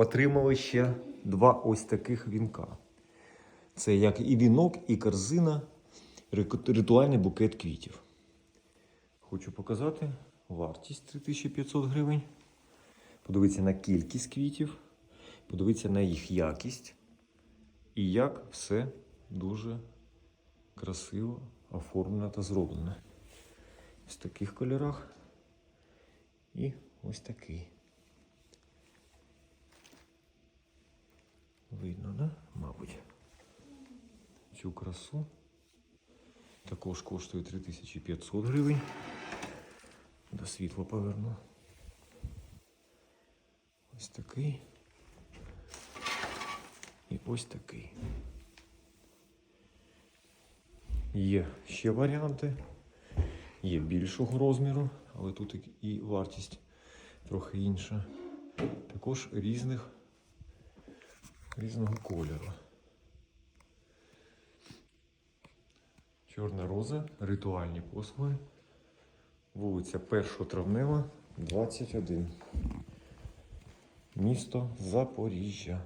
Отримали ще два ось таких вінка. Це як і вінок, і корзина, ритуальний букет квітів. Хочу показати вартість 3500 гривень. Подивитися на кількість квітів, подивитися на їх якість і як все дуже красиво оформлено та зроблено. Ось таких кольорах і ось такий. Видно, да? Мабуть. Цю красу також коштує 3500 гривень. До світла поверну. Ось такий. І ось такий. Є ще варіанти. Є більшого розміру, але тут і- вартість трохи інша. Також різних різного кольору. Чорна роза, ритуальні послуги. Вулиця 1 травнева, 21. Місто Запоріжжя.